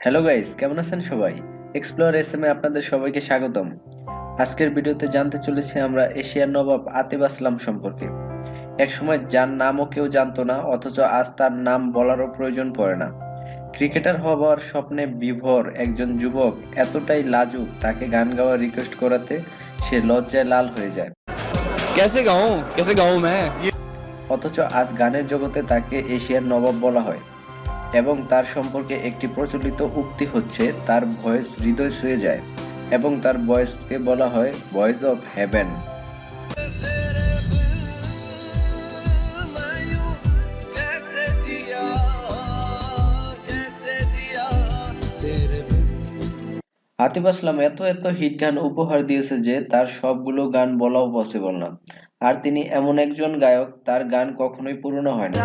Hello guys কেমন আছেন সবাই? এক্সপ্লোর এস এম এ আপনাদের সবাইকে স্বাগতম। আজকের ভিডিওতে জানতে চলেছি আমরা এশিয়ার নবাব আতিব আসলাম সম্পর্কে। এক সময় যার নামও কেউ জানতো না অথচ আজ তার নাম বলারও প্রয়োজন পড়ে না। ক্রিকেটার হবার স্বপ্নে বিভর একজন যুবক এতটাই লাজুক তাকে গান গাওয়ার রিকোয়েস্ট করাতে সে লজ্জায় লাল হয়ে যায়। কেসে গাও কেসে গাও মে অথচ আজ গানের জগতে তাকে এশিয়ার নবাব বলা হয়। এবং তার সম্পর্কে একটি প্রচলিত উক্তি হচ্ছে, তার ভয়েস হৃদয় ছুঁয়ে যায় এবং তার ভয়েসকে বলা হয় voice of heaven Atif Aslam, এত এত হিট গান উপহার দিয়েছে যে তার সবগুলো গান বলাও পসিবল না। আর তিনি এমন একজন গায়ক, তার গান কখনোই পুরনো হয় না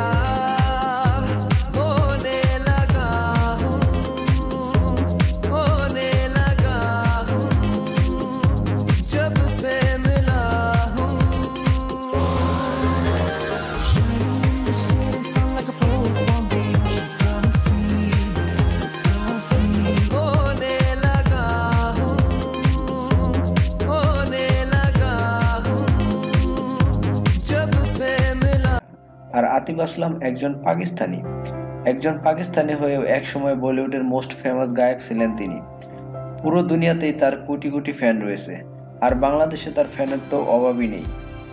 আসলাম একজন পাকিস্তানি। একজন পাকিস্তানি হয়ে এক সময় বলিউডের মোস্ট ফেমাস গায়ক ছিলেন তিনি। পুরো দুনিয়াতেই তার কোটি কোটি ফ্যান রয়েছে আর বাংলাদেশে তার ফ্যানের তো অভাবই নেই।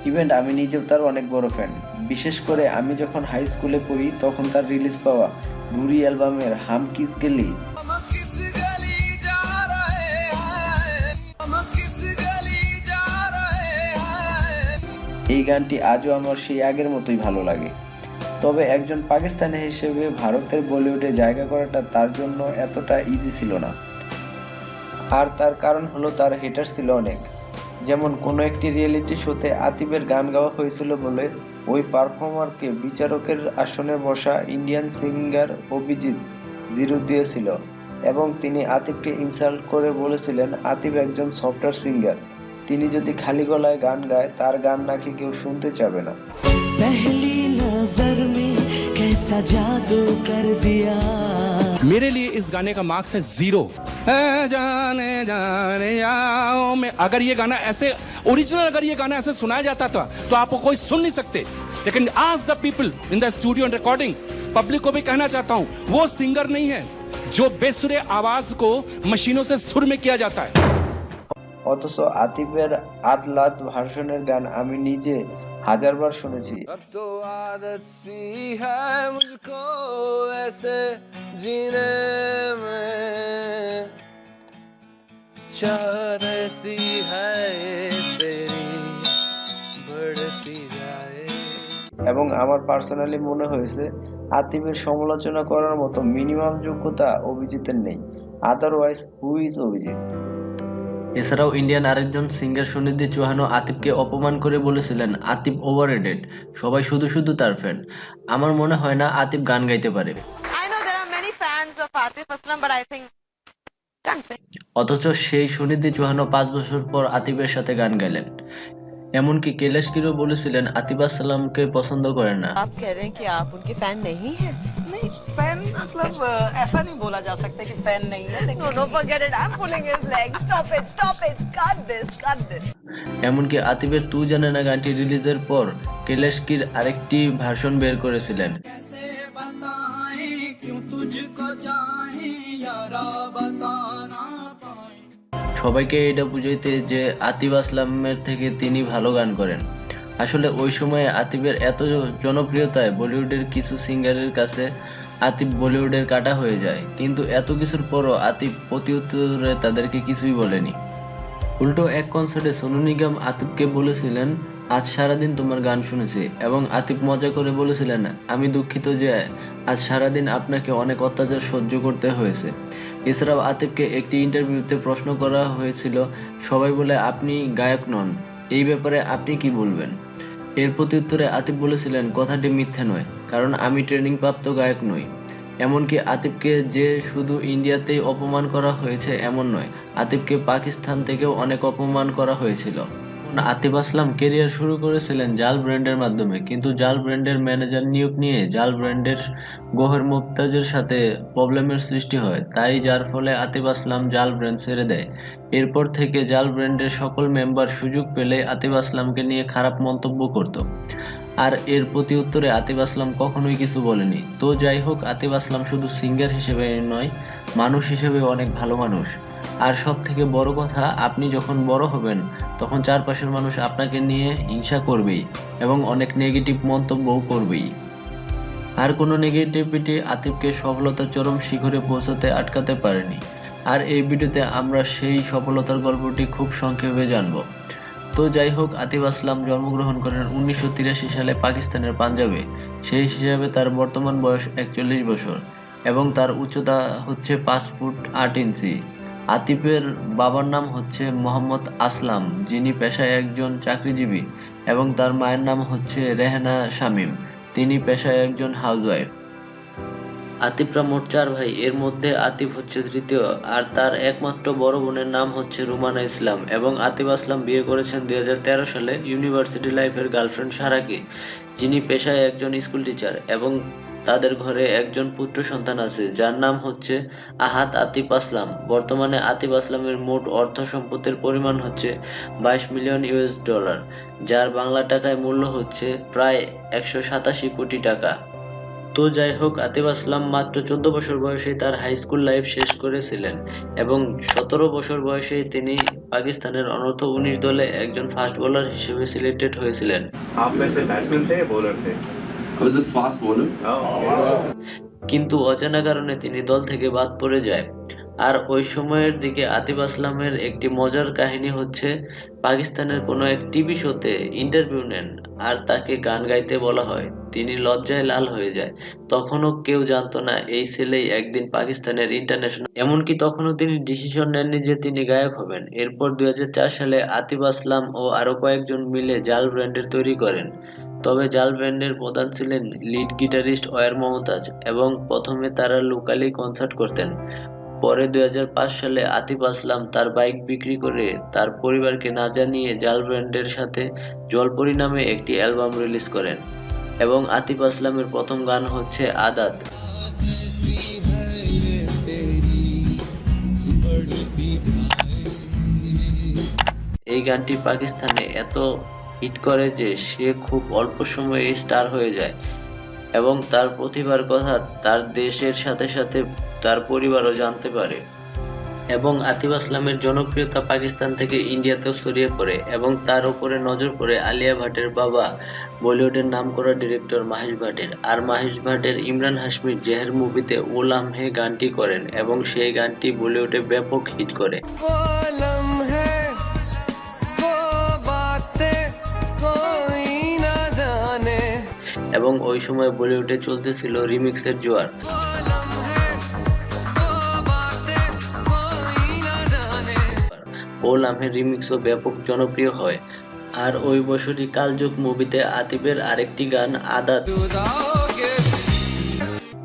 ইভেন আমি নিজেও তার অনেক বড় ফ্যান বিশেষ করে আমি যখন হাই স্কুলে পড়ি তখন তার রিলিজ পাওয়া ঘুরি অ্যালবামের হাম কিস গেলি। এই গানটি আজও আমার সেই আগের মতোই ভালো লাগে। তবে একজন পাকিস্তানি হিসেবে ভারতের বলিউডে জায়গা করাটা তার জন্য এতটা ইজি ছিল না। আর তার কারণ হলো তার হিটার ছিল অনেক। যেমন কোনো একটি রিয়েলিটি শোতে আতিবের গান গাওয়া হয়েছিল বলে ওই পারফর্মারকে বিচারকের আসনে বসা ইন্ডিয়ান সিঙ্গার অভিজিৎ জিরো দিয়েছিল এবং তিনি আতিবকে ইনসাল্ট করে বলেছিলেন আতিব একজন সফটওয়্যার সিঙ্গার তিনি যদি খালি গলায় গান গায়, তার গান নাকি কেউ শুনতে চাবে না। नजर में कैसा जादू कर दिया मेरे लिए इस गाने का मार्क्स है जीरो है जाने जाने आओ में अगर ये गाना ऐसे ओरिजिनल अगर ये गाना ऐसे सुनाया जाता था तो आपको कोई सुन नहीं सकते लेकिन आज the people in the studio and recording public को भी कहना चाहता हूं वो सिंगर नहीं है जो बेसुरे आवाज को मशीनों से सुर में किया जाता है অথচ আতিফের আদলাত ভার্সনের গান আমি নিজে হাজারবার শুনেছি। এবং আমার পার্সোনালি মনে হয়েছে আতিমের সমালোচনা করার মতো মিনিমাম যোগ্যতা অভিজিতের নেই। Otherwise who's Abhijit? এছাড়াও ইন্ডিয়ান আরেকজন সিঙ্গার সুনিধি চৌহানও আতিফকে অপমান করে বলেছিলেন আতিফ ওভাররেটেড সবাই শুধু শুধু তার ফ্যান আমার মনে হয় না আতিফ গান গাইতে পারে. অথচ সেই সুনিধি চৌহানও পাঁচ বছর পর আতিফের সাথে গান গাইলেন। এমনকি কৈলাসকিরও বলেছিলেন আতিফ আসসালামকে পছন্দ করেন না आप कह रहे हैं कि आप उनके फैन नहीं हैं नहीं फैन मतलब अ, ऐसा नहीं बोला जा सकता कि फैन नहीं है लेकिन No, no, forget it. I'm pulling his leg. Stop it, stop it. Cut this, cut this. এমনকি আতিফের তু জানে না গানটি রিলিজের পর কৈলাসকির আরেকটি ভার্সন বের করেছিলেন সবাইকে এটা বুঝাইতে যে আতিফ আসলামের থেকে তিনি ভালো গান করেন। আসলে ওই সময়ে আতিফের এত জনপ্রিয়তায় বলিউডের কিছু সিঙ্গারের কাছে আতিফ বলিউডের কাটা হয়ে যায়। কিন্তু এত কিছুর পরও আতিফ প্রতি উত্তরে তাদেরকে কিছুই বলেনি। উল্টো এক কনসার্টে সোনু নিগম আতিফকে বলেছিলেন, আজ সারাদিন তোমার গান শুনেছি। এবং আতিফ মজা করে বলেছিলেন, আমি দুঃখিত যে আজ সারাদিন আপনাকে অনেক অত্যাচার সহ্য করতে হয়েছে। এছাড়াও আতিফকে একটি ইন্টারভিউতে প্রশ্ন করা হয়েছিল, সবাই বলে আপনি গায়ক নন, এই ব্যাপারে আপনি কি বলবেন? এর প্রত্যুত্তরে আতিফ বলেছিলেন, কথাটি মিথ্যে নয়, কারণ আমি ট্রেনিং প্রাপ্ত গায়ক নই। এমনকি আতিফকে যে শুধু ইন্ডিয়াতেই অপমান করা হয়েছে এমন নয় আতিফকে পাকিস্তান থেকেও অনেক অপমান করা হয়েছিল। আতিফ আসলাম কেরিয়ার শুরু করেছিলেন জাল ব্র্যান্ডের মাধ্যমে। কিন্তু জাল ব্র্যান্ডের ম্যানেজার নিয়োগ নিয়ে জাল ব্র্যান্ডের গোহর মুমতাজের সাথে প্রবলেমের সৃষ্টি হয়। তাই যার ফলে আতিফ আসলাম জাল ব্র্যান্ড ছেড়ে দেয়। এরপর থেকে জাল ব্র্যান্ডের সকল মেম্বার সুযোগ পেলে আতিফ আসলামকে নিয়ে খারাপ মন্তব্য করত। আর এর প্রতি উত্তরে আতিফ আসলাম কখনোই কিছু বলেনি। তো যাই হোক, আতিফ আসলাম শুধু সিঙ্গার হিসেবে নয়, মানুষ হিসেবে অনেক ভালো মানুষ। আর সব থেকে বড় কথা, আপনি যখন বড় হবেন, তখন চারপাশের মানুষ আপনাকে নিয়ে হিংসা করবেই এবং অনেক নেগেটিভ মন্তব্যও করবেই। আর কোনো নেগেটিভিটি আতিফকে সফলতার চরম শিখরে পৌঁছাতে আটকাতে পারেনি। আর এই ভিডিওতে আমরা সেই সফলতার গল্পটি খুব সংক্ষেপে জানব। তো যাই হোক, আতিফ আসলাম জন্মগ্রহণ করেন উনিশশো তিরাশি সালে পাকিস্তানের পাঞ্জাবে। সেই হিসাবে তার বর্তমান বয়স একচল্লিশ বছর এবং তার উচ্চতা হচ্ছে পাঁচ ফুট আট ইঞ্চি। আতিফের বাবার নাম হচ্ছে মোহাম্মদ আসলাম, যিনি পেশায় একজন চাকরিজীবী এবং তার মায়ের নাম হচ্ছে রেহানা শামীম, তিনি পেশায় একজন হাউসওয়াইফ আতিফরা মোট চার ভাই, এর মধ্যে আতিফ হচ্ছে তৃতীয় আর তার একমাত্র বড় বোনের নাম হচ্ছে রুমানা ইসলাম এবং আতিফ আসলাম বিয়ে করেছেন দুই হাজার তেরো সালে ইউনিভার্সিটি লাইফের গার্লফ্রেন্ড সারাকে, যিনি পেশায় একজন স্কুল টিচার এবং তাদের ঘরে একজন পুত্র সন্তান আছে, যার নাম হচ্ছে আহাত আতিফ আসলাম। বর্তমানে আতিফ আসলামের মোট অর্থ সম্পত্তির পরিমাণ হচ্ছে বাইশ মিলিয়ন ইউএস ডলার, যার বাংলা টাকায় মূল্য হচ্ছে প্রায় একশো সাতাশি কোটি টাকা। তো যাই হোক, আতিফ আসলাম মাত্র চোদ্দ বছর বয়সে তার হাই স্কুল লাইফ শেষ করেছিলেন এবং সতেরো বছর বয়সে তিনি পাকিস্তানের অনর্থ উনিশ দলে একজন ফাস্ট বোলার হিসেবে সিলেক্টেড হয়েছিলেন। কিন্তু অচেনা কারণে তিনি দল থেকে বাদ পড়ে যায়। আর ওই সময়ের দিকে আতিফ আসলামের একটি মজার কাহিনী হচ্ছে, পাকিস্তানের কোনো এক টিভি শোতে ইন্টারভিউ নেন আর তাকে গান গাইতে বলা হয়। তিনি লজ্জায় লাল হয়ে যায়। তখনও কেউ জানতো না, এই ছেলেই একদিন পাকিস্তানের ইন্টারন্যাশনাল এমনকি তখনও তিনি ডিসিশন নেননি যে তিনি গায়ক হবেন। এরপর দুই হাজার চার সালে আতিফ আসলাম ও আরও কয়েকজন মিলে জাল ব্র্যান্ডের তৈরি করেন। তবে জাল ব্যান্ডের প্রধান ছিলেন লিড গিটারিস্ট ওয়ার মমতাজ এবং প্রথমে তারা লোকালি কনসার্ট করতেন। পরে দুই হাজার পাঁচ সালে আতিফ আসলাম তার বাইক বিক্রি করে তার পরিবারকে না জানিয়ে জাল ব্র্যান্ডের সাথে জলপরি নামে একটি অ্যালবাম রিলিজ করেন এবং আতিফ আসলামের প্রথম গান হচ্ছে আদাত। এই গানটি পাকিস্তানে এত হিট করে যে সে খুব অল্প সময়ে স্টার হয়ে যায় এবং তার প্রতিভার কথা তার দেশের সাথে সাথে তার পরিবারও জানতে পারে এবং আতিফ আসলামের জনপ্রিয়তা পাকিস্তান থেকে ইন্ডিয়াতেও ছড়িয়ে পড়ে এবং তার উপরে নজর পড়ে আলিয়া ভাটের বাবা বলিউডের নামকরা ডিরেক্টর মাহেশ ভাটের। আর মাহেশ ভাটের ইমরান হাশমির জেহের মুভিতে ওলাম হে গানটি করেন এবং সেই গানটি বলিউডে ব্যাপক হিট করে। এবং ওই সময় বলিউডে চলতেছিল রিমিক্সের জোয়ার वो लम्हे वो बातें कोई ना जाने ও লামের রিমিক্সও ব্যাপক জনপ্রিয় হয় আর ওই বছরই কালযুগ মুভিতে আতিফের আরেকটি গান আদাত जुदाओगे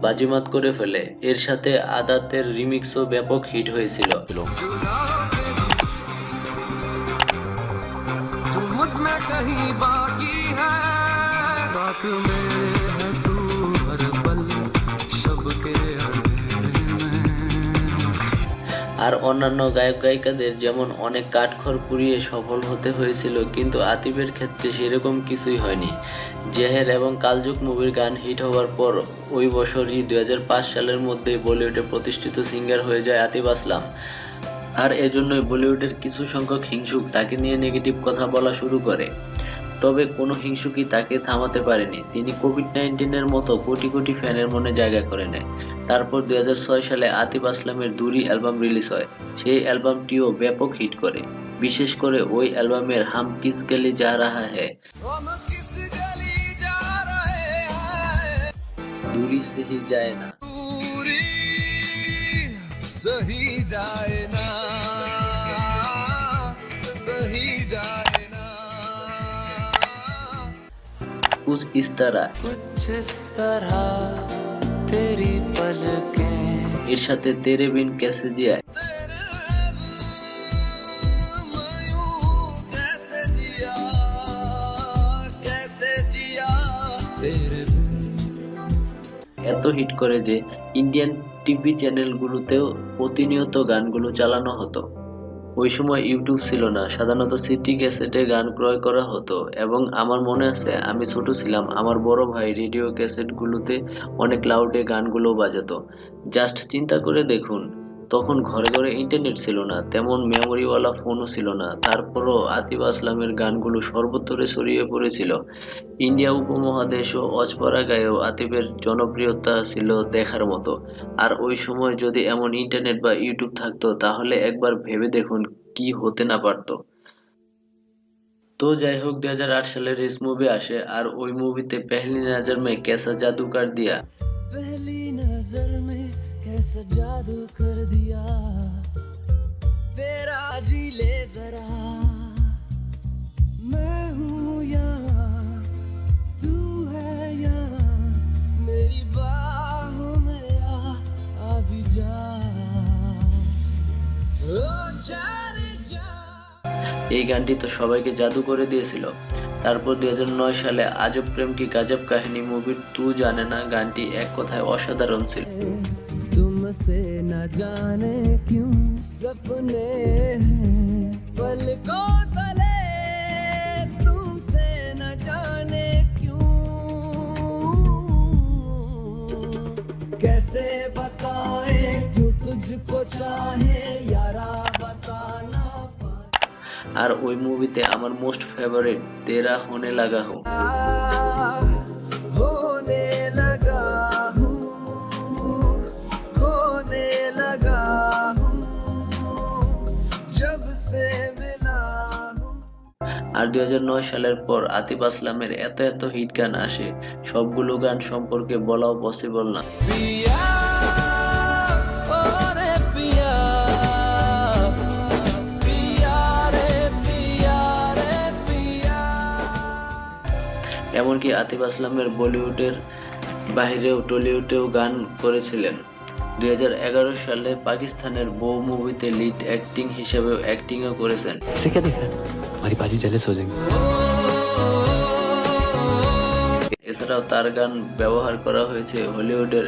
বাজিমাত করে ফেলে এর সাথে আদাতের রিমিক্সও ব্যাপক হিট হয়েছিল तू मुझ में कहीं बाकी है बात में है तू हर पल शब के अंधेरे में আর অন্যান্য গায়ক গায়িকাদের যেমন অনেক কাঠখড় পুড়িয়ে সফল হতে হয়েছিল কিন্তু আতিফের ক্ষেত্রে সেরকম কিছুই হয়নি জেহের এবং কালযুগ মুভির গান হিট হওয়ার পর ওই বছরই দুই সালের মধ্যে বলিউডে প্রতিষ্ঠিত সিঙ্গার হয়ে যায় আতিফ আসলাম আর এজন্যই বলিউডের কিছু সংখ্যক হিংসুক তাকে নিয়ে নেগেটিভ কথা বলা শুরু করে তবে কোনো হিংসুকই তাকে থামাতে পারেনি তিনি কোভিড নাইন্টিনের মতো কোটি কোটি ফ্যানের মনে জায়গা করে নেয় তারপর দুই সালে আতিফ আসলামের দুরি অ্যালবাম রিলিজ হয় সেই অ্যালবামটিও ব্যাপক হিট করে বিশেষ করে ওই অ্যালবামের হাম কিস গলি যা রাহা হ্যায় हम किस गली जा रहे हैं दूरी से ही जाए ना दूरी सही जाए ना सही जाए कुछ इस तरह। कुछ इस तरह तेरी पलकें এর সাথে তেরে বিন কেসে জিয়ায় এত হিট করে যে ইন্ডিয়ান টিভি চ্যানেলগুলোতেও প্রতিনিয়ত গানগুলো চালানো হতো। ওই সময় ইউটিউব ছিল না। সাধারণত সিটি ক্যাসেটে গান ক্রয় করা হতো এবং আমার মনে আছে, আমি ছোট ছিলাম, আমার বড় ভাই রেডিও ক্যাসেটগুলোতে অনেক লাউডে গানগুলো বাজাতো। জাস্ট চিন্তা করে দেখুন তখন ঘরে ঘরে ইন্টারনেট ছিল না, তেমন মেমোরিওয়ালা ফোনও ছিল না। তারপরও আতিফ আসলামের গানগুলো সর্বত্রে ছড়িয়ে পড়েছিল। ইন্ডিয়া উপমহাদেশ ও অজপাড়া গায়েও আতিফের জনপ্রিয়তা ছিল দেখার মতো। আর ওই সময় যদি এমন ইন্টারনেট বা ইউটিউব থাকতো, তাহলে একবার ভেবে দেখুন কি হতে না পারতো। তো যাই হোক, দুই হাজার আট সালে রেস মুভি আসে, আর ওই মুভিতে পেহলি নাজার মে ক্যাসা জাদুকার দিয়া। পেহলি মে कैसा जादू कर दिया तेरा जी ले जरा मैं हूँ यहाँ तू है यहाँ मेरी बाहों में आ आ भी जा ओ जाने जा এই গানটি তো সবাইকে জাদু করে দিয়েছিল তারপর দুই সালে আজব প্রেম কি গাজব কাহিনী মুভির তু জানে না গানটি এক কথায় অসাধারণ ছিল तुमसे न जाने क्यों सपने हैं पलकों तले तुमसे न जाने क्यों कैसे बताए क्यों तुझको चाहे यारा बताना पाए আর ওই মুভিতে আমার মোস্ট ফেভারিট তেরা হোনে লাগা হো আর দুই হাজার নয় সালের পর আতিফ আসলামের এত এত হিট গান আসে সবগুলো গান সম্পর্কে বলাও পসিবল না। এমনকি আতিফ আসলামের বলিউডের বাহিরেও টলিউডেও গান করেছিলেন। 2011 সালে পাকিস্তানের বউ মুভিতে লিড অ্যাক্টিং হিসেবে অ্যাক্টিংও করেছেন এছাড়াও তার গান ব্যবহার করা হয়েছে হলিউডের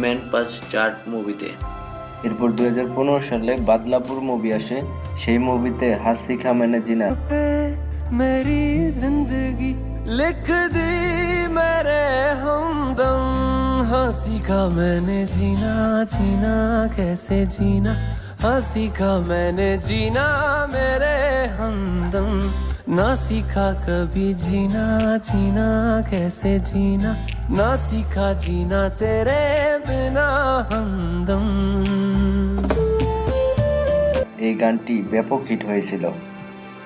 ম্যান পাস চার্ট মুভিতে। এরপর দুই হাজার পনেরো সালে বাদলাপুর মুভি আসে সেই মুভিতে হাসি খামেনে জিনা। জিন্দগি লিখ দি মেরে হমদম हाँ सीखा मैंने जीना जीना कैसे जीना हाँ सीखा मैंने जीना मेरे हमदम ना सीखा कभी जीना जीना कैसे जीना ना सीखा जीना तेरे बिना हमदम এই গানটি ব্যাপক হিট হয়েছিল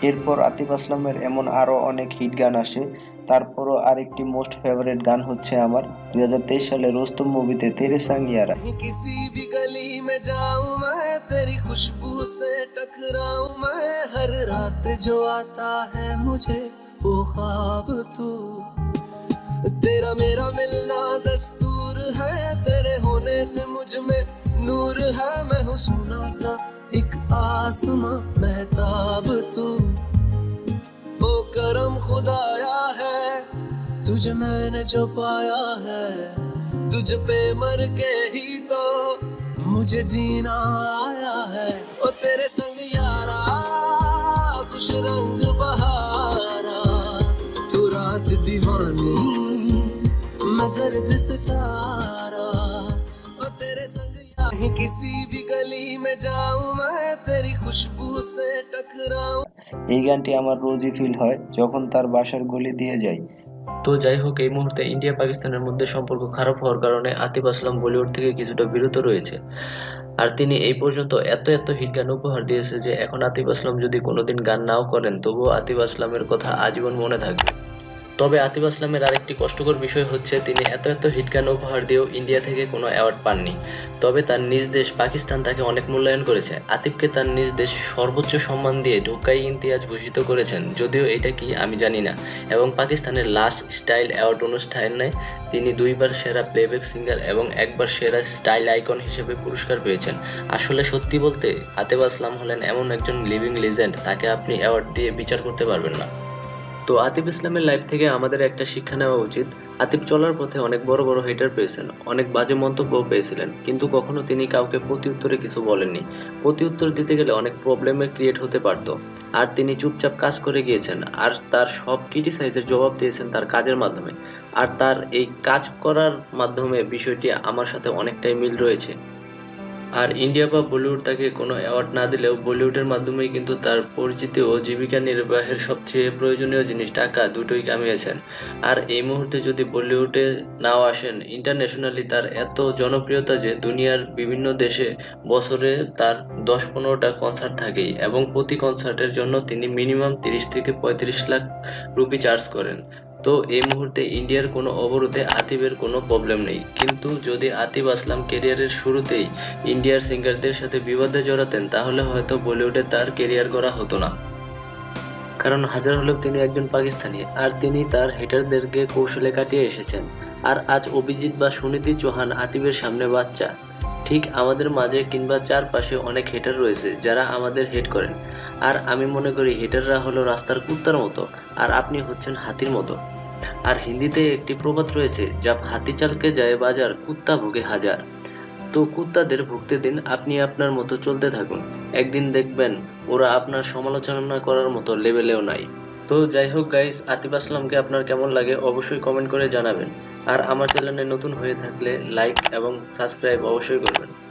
এরপর আতিফ আসলামের এমন আরো অনেক হিট গান আসে তারপরও আরেকটি মোস্ট ফেভারিট গান হচ্ছে আমার দুই সালে রোস্তম মুভিতে তেরে সাঙ্গিয়ারা कहीं किसी भी गली में जाऊं मैं तेरी खुशबू से टकराऊं मैं हर रात जो आता है मुझे वो ख्वाब तू तेरा मेरा मिलना दस्तूर है तेरे होने से मुझ में नूर है मैं हूँ सुना सा एक आसमां महताब तुझे मैंने जो पाया है तुझ पे मर के ही तो मुझे जीना आया है ओ तेरे संग यारा खुश रंग बहारा तू रात दीवानी मैं जर्द सितारा ओ तेरे संग यारा कहीं किसी भी गली में जाऊं मैं तेरी खुशबू से टकराऊं এই গানটি আমার রোজই ফিল হয় যখন তার বাসার গলি দিয়ে যাই তো যাই হোক, এই মুহূর্তে ইন্ডিয়া পাকিস্তানের মধ্যে সম্পর্ক খারাপ হওয়ার কারণে আতিফ আসলাম বলিউড থেকে কিছুটা বিরত রয়েছে। আর তিনি এই পর্যন্ত এত এত হিট গান উপহার দিয়েছে যে এখন আতিফ আসলাম যদি কোনোদিন গান নাও করেন, তবুও আতিফ আসলামের কথা আজীবন মনে থাকবে। তবে আতিফ আসলামের আরেকটি কষ্টকর বিষয় হচ্ছে, তিনি এত এত হিট গান উপহার দিয়েও ইন্ডিয়া থেকে কোনো অ্যাওয়ার্ড পাননি। তবে তার নিজ দেশ পাকিস্তান তাকে অনেক মূল্যায়ন করেছে। আতিফকে তার নিজ দেশ সর্বোচ্চ সম্মান দিয়ে ঢোকাই ইমতিয়াজ ভূষিত করেছেন, যদিও এটা কি আমি জানি না। এবং পাকিস্তানের লাস্ট স্টাইল অ্যাওয়ার্ড অনুষ্ঠানে তিনি দুইবার সেরা প্লেব্যাক সিঙ্গার এবং একবার সেরা স্টাইল আইকন হিসেবে পুরস্কার পেয়েছেন। আসলে সত্যি বলতে, আতিফ আসলাম হলেন এমন একজন লিভিং লিজেন্ড, তাকে আপনি অ্যাওয়ার্ড দিয়ে বিচার করতে পারবেন না। তো আতিফ ইসলামের লাইফ থেকে আমাদের একটা শিক্ষা নেওয়া উচিত। আতিফ চলার পথে অনেক বড় বড় হেটার পেয়েছেন, অনেক বাজে মন্তব্য পেয়েছিলেন, কিন্তু কখনো তিনি কাউকে প্রতিউত্তরে কিছু বলেননি। প্রতিউত্তর দিতে গেলে অনেক প্রবলেমে ক্রিয়েট হতে পারত। আর তিনি চুপচাপ কাজ করে গিয়েছেন, আর তার সব ক্রিটিসাইজের জবাব দিয়েছেন তার কাজের মাধ্যমে। আর তার এই কাজ করার মাধ্যমে বিষয়টি আমার সাথে অনেকটাই মিল রয়েছে। আর ইন্ডিয়া বা বলিউড তাকে কোনো অ্যাওয়ার্ড না দিলেও বলিউডের মাধ্যমেই কিন্তু তার পরিচিতি ও জীবিকা নির্বাহের সবচেয়ে প্রয়োজনীয় জিনিস টাকা দুটোই কামিয়েছেন। আর এই মুহূর্তে যদি বলিউডে নাও আসেন ইন্টারন্যাশনালি তার এত জনপ্রিয়তা যে দুনিয়ার বিভিন্ন দেশে বছরে তার দশ পনেরোটা কনসার্ট থাকেই এবং প্রতি কনসার্টের জন্য তিনি মিনিমাম তিরিশ থেকে পঁয়ত্রিশ লাখ রুপি চার্জ করেন। তো এই মুহূর্তে ইন্ডিয়ার কোনো অবরোধে আতিফের কোনো প্রবলেম নেই। কিন্তু যদি আতিফ আসলাম কেরিয়ারের শুরুতেই ইন্ডিয়ার সিঙ্গারদের সাথে বিবাদে জড়াতেন, তাহলে হয়তো বলিউডে তার কেরিয়ার করা হতো না। কারণ হাজার হলেও তিনি একজন পাকিস্তানি, আর তিনি তার হেটারদেরকে কৌশলে কাটিয়ে এসেছেন। আর আজ অভিজিৎ বা সুনীতি চৌহান আতিফের সামনে বাচ্চা। ঠিক আমাদের মাঝে কিংবা চারপাশে অনেক হেটার রয়েছে যারা আমাদের হেট করেন। আর আমি মনে করি হেটাররা হলো রাস্তার কুত্তার মতো, আর আপনি হচ্ছেন হাতির মতো। আর হিন্দিতে একটি প্রবাদ রয়েছে যা হাতি চালকে যায় বাজার, কুত্তা ভোগে হাজার। তো কুত্তাদের ভুগতে দিন আপনি আপনার মতো চলতে থাকুন। একদিন দেখবেন ওরা আপনার সমালোচনা করার মতো লেভেলেও নাই। তো যাই হোক গাইজ আতিফ আসলামকে আপনার কেমন লাগে অবশ্যই কমেন্ট করে জানাবেন। আর আমার চ্যানেলে নতুন হয়ে থাকলে লাইক এবং সাবস্ক্রাইব অবশ্যই করবেন।